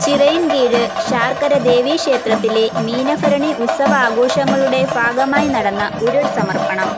ചിറയിൻകീഴ് ശാർക്കര ദേവീക്ഷേത്രത്തിലെ മീനഭരണി ഉത്സവാഘോഷങ്ങളുടെ ഭാഗമായി നടന്ന ഉരുൾ സമർപ്പണം